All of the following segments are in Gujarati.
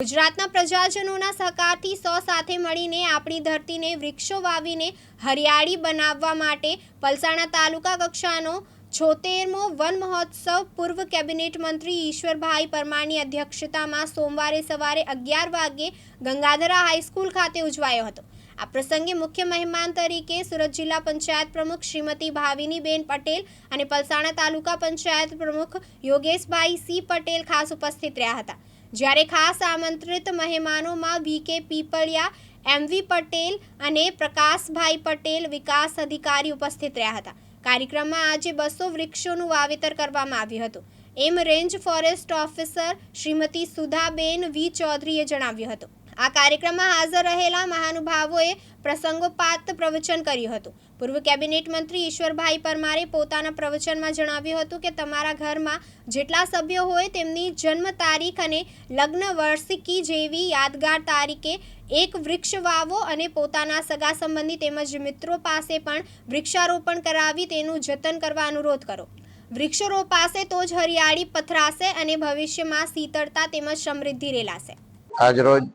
ગુજરાતના પ્રજાજનોના સહકારથી સો સાથે મળીને આપણી ધરતીને વૃક્ષો વાવીને હરિયાળી બનાવવા માટે પલસાણા તાલુકા કક્ષાનો છોતેરમો વન મહોત્સવ પૂર્વ કેબિનેટ મંત્રી ઈશ્વરભાઈ પરમારની અધ્યક્ષતામાં સોમવારે સવારે અગિયાર વાગ્યે ગંગાધરા હાઈસ્કૂલ ખાતે ઉજવાયો હતો. આ પ્રસંગે મુખ્ય મહેમાન તરીકે સુરત જિલ્લા પંચાયત પ્રમુખ શ્રીમતી ભાવિનીબેન પટેલ અને પલસાણા તાલુકા પંચાયત પ્રમુખ યોગેશભાઈ સી પટેલ ખાસ ઉપસ્થિત રહ્યા હતા. જ્યારે ખાસ આમંત્રિત મહેમાનોમાં વી કે પીપળિયા એમવી પટેલ અને પ્રકાશભાઈ પટેલ વિકાસ અધિકારી ઉપસ્થિત રહ્યા હતા. કાર્યક્રમમાં આજે બસો વૃક્ષોનું વાવેતર કરવામાં આવ્યું હતું. એમ range forest officer Shrimati Sudhaben V ચૌધરીએ જણાવ્યું હતું. આ કાર્યક્રમમાં હાજર રહેલા મહાનુભાવોએ પ્રસંગોપાત પ્રવચન કર્યું હતું. પૂર્વ કેબિનેટ મંત્રી ઈશ્વરભાઈ પરમારે પોતાના પ્રવચનમાં જણાવ્યું હતું કે તમારા ઘરમાં જેટલા સભ્યો હોય તેમની જન્મ તારીખ અને લગ્ન વર્ષિકી જેવી યાદગાર તારીખે એક વૃક્ષ વાવો અને પોતાના સગા સંબંધી તેમજ મિત્રો પાસે પણ વૃક્ષારોપણ કરાવી તેનું જતન કરવા અનુરોધ કરો. વૃક્ષો પાસે તો જ હરિયાળી પથરાશે અને ભવિષ્યમાં શીતળતા તેમજ સમૃદ્ધિ રેલાશે. આજરોજ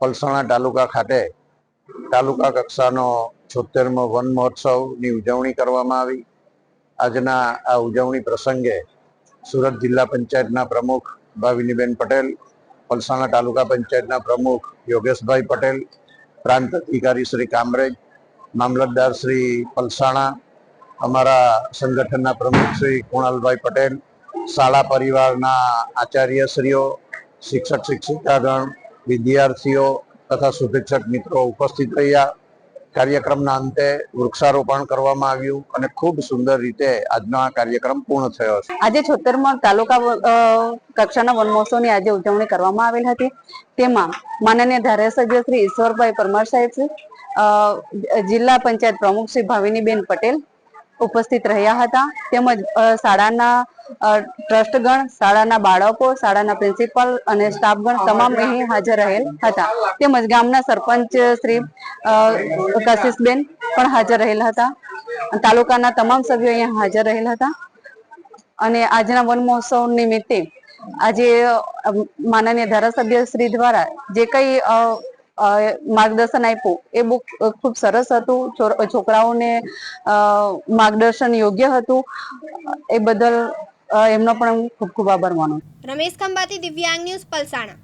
પલસાણા તાલુકા ખાતે તાલુકા કક્ષાનો છોતેરમો વન મહોત્સવની ઉજવણી કરવામાં આવી. આજના આ ઉજવણી પ્રસંગે સુરત જિલ્લા પંચાયતના પ્રમુખ ભાવિનીબેન પટેલ, પલસાણા તાલુકા પંચાયતના પ્રમુખ યોગેશભાઈ પટેલ, પ્રાંત અધિકારી શ્રી કામરેજ, મામલતદાર શ્રી પલસાણા, અમારા સંગઠનના પ્રમુખ શ્રી કુણાલભાઈ પટેલ, શાળા પરિવારના આચાર્યશ્રીઓ, શિક્ષક શિક્ષિકાગણ વિદ્યાર્થીઓ તથા શુભેચ્છક મિત્રો ઉપસ્થિત રહ્યા. કાર્યક્રમના અંતે વૃક્ષારોપણ કરવામાં આવ્યું અને ખૂબ સુંદર રીતે આજનો આ કાર્યક્રમ પૂર્ણ થયો છે. આજે છોતેરમાં તાલુકા કક્ષાના વન મહોત્સવની આજે ઉજવણી કરવામાં આવેલ હતી. તેમાં માનનીય ધારાસભ્ય શ્રી ઈશ્વરભાઈ પરમાર સાહેબ જિલ્લા પંચાયત પ્રમુખ શ્રી ભાવિનીબેન પટેલ ઉપસ્થિત રહ્યા હતા. તેમજ શાળાના ટ્રસ્ટગણ, શાળાના બાળકો, શાળાના પ્રિન્સિપાલ અને સ્ટાફગણ તમામ અહીં હાજર રહેલ હતા. તેમજ ગામના સરપંચ શ્રી કશિશબેન પણ હાજર રહેલ હતા. તાલુકાના તમામ સભ્યો અહીંયા હાજર રહેલ હતા. અને આજના વન મહોત્સવ નિમિત્તે આજે માનનીય ધારાસભ્ય શ્રી દ્વારા જે કઈ માર્ગદર્શન આપ્યું. એ બુક ખૂબ સરસ હતું. છોકરાઓને માર્ગદર્શન યોગ્ય હતું. એ બદલ એમનો પણ ખૂબ ખૂબ આભાર માનું રમેશ ખંભાતી, દિવ્યાંગ ન્યૂઝ, પલસાણા.